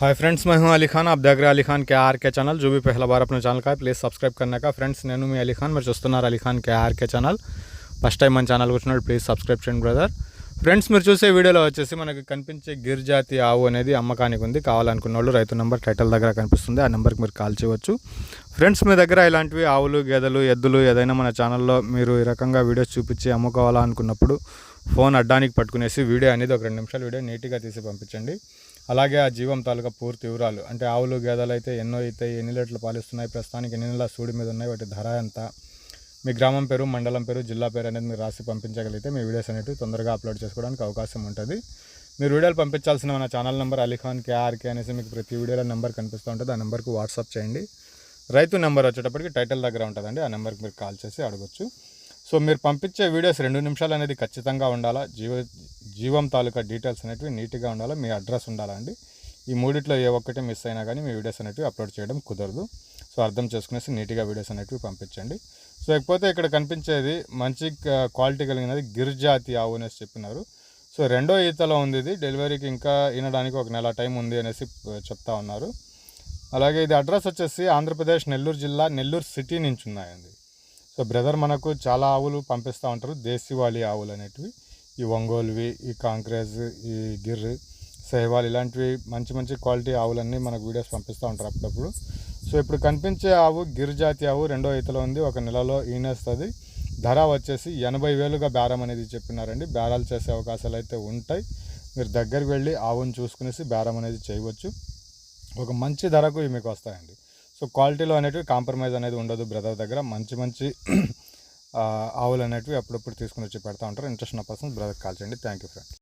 Hi friends मैं हूं अली खान आप देख रहे हैं अली खान के आर के ఛానల్ जो भी पहला बार अपने ఛానల్ का है प्लीज़ సబ్స్క్రైబ్ करने का ఫ్రెండ్స్ నేను మీ అలీ ఖాన్ మీరు చూస్తున్నారు Ali Khan K R K channel first time మన ఛానల్ వచ్చినప్పుడు ప్లీజ్ సబ్స్క్రైబ్ చేయండి బ్రదర్ ఫ్రెండ్స్ మీరు చూసే వీడియోలో వచ్చేసి మనకి కనిపించే గిర్ జాతి ఆవు అనేది అమ్మకానికి ఉంది కావాలనుకున్న వాళ్ళు రైతు నెంబర్ టైటిల్ దగ్గర కనిపిస్తుంది ఆ నెంబర్కి మీరు కాల్ చేయవచ్చు ఫ్రెండ్స్ మీ దగ్గర ఇలాంటివి ఆవులు గేదెలు ఎద్దులు ఏదైనా మన ఛానల్లో మీరు ఈ రకంగా వీడియోస్ చూపించి అమ్ముకోవాలనుకున్నప్పుడు ఫోన్ అడ్డానికి పట్టుకునేసి వీడియో అనేది ఒక రెండు నిమిషాలు వీడియో నీట్గా తీసి పంపించండి అలాగే ఆ జీవం తాలూకా పూర్తి వివరాలు. అంటే ఆవులు గేదెలు అయితే ఎన్నో అయితే ఎన్ని లీటర్లు పాలిస్తున్నాయి ప్రస్తుతానికి ఎన్ని నెలల సూడి మీద ఉన్నాయి వాటి ధర ఎంత? మీ గ్రామం పేరు మండలం పేరు జిల్లా పేరు అనేది మీరు రాసి పంపించగలిగితే మీ వీడియోస్ అనేవి తొందరగా అప్లోడ్ చేసుకోవడానికి అవకాశం ఉంటుంది. మీరు వీడియోలు పంపించాల్సిన మన ఛానల్ నెంబర్ అలీఖాన్ కేఆర్కే అనేసి మీకు ప్రతి వీడియోలో నెంబర్ కనిపిస్తూ ఉంటుంది. ఆ నెంబర్కి వాట్సాప్ చేయండి. రైతు నెంబర్ వచ్చేటప్పటికి టైటిల్ దగ్గర ఉంటుందండి. ఆ నెంబర్కి మీరు కాల్ చేసి అడగొచ్చు. సో మీరు పంపించే వీడియోస్ రెండు నిమిషాలు అనేది ఖచ్చితంగా ఉండాలా? జీవ జీవం తాలూకా డీటెయిల్స్ అనేటివి నీట్గా ఉండాలి మీ అడ్రస్ ఉండాలండి ఈ మూడిట్లో ఏ ఒక్కటి మిస్ అయినా కానీ మీ వీడియోస్ అనేటివి అప్లోడ్ చేయడం కుదరదు. సో అర్థం చేసుకునేసి నీట్గా వీడియోస్ అనేటివి పంపించండి. సో ఇకపోతే ఇక్కడ కనిపించేది మంచి క్వాలిటీ కలిగినది గిరిజాతి ఆవు అనేసి చెప్పినారు. సో రెండో ఈతలో ఉంది ఇది. డెలివరీకి ఇంకా వినడానికి ఒక నెల టైం ఉంది అనేసి చెప్తా ఉన్నారు. అలాగే ఇది అడ్రస్ వచ్చేసి ఆంధ్రప్రదేశ్ నెల్లూరు జిల్లా నెల్లూరు సిటీ నుంచి ఉన్నాయండి. సో బ్రదర్ మనకు చాలా ఆవులు పంపిస్తూ ఉంటారు. దేశీవాళీ ఆవులు అనేటివి. ఈ ఒంగోలువి ఈ కాంక్రేజ్ ఈ గిర్ సేవాల్ ఇలాంటివి మంచి మంచి క్వాలిటీ ఆవులన్నీ మనకు వీడియోస్ పంపిస్తూ ఉంటారు అప్పుడప్పుడు. సో ఇప్పుడు కనిపించే ఆవు గిర్ జాతి ఆవు రెండో ఈతలో ఉంది. ఒక నెలలో ఈనేస్తుంది. ధర వచ్చేసి ఎనభై వేలుగా బేరం అనేది చెప్పినారండి. బేరాలు చేసే అవకాశాలు అయితే ఉంటాయి. మీరు దగ్గరికి వెళ్ళి ఆవును చూసుకునేసి బేరం అనేది చేయవచ్చు. ఒక మంచి ధరకు ఇవి మీకు వస్తాయండి. సో క్వాలిటీలో అనేటివి కాంప్రమైజ్ అనేది ఉండదు బ్రదర్ దగ్గర. మంచి మంచి ఆవులు అనేటివి అప్పుడప్పుడు తీసుకుని వచ్చి పెడతా ఉంటారు. ఇంట్రెస్ట్ ఉన్న పర్సన్స్ బ్రదర్ కాల్ చేయండి. Thank you friend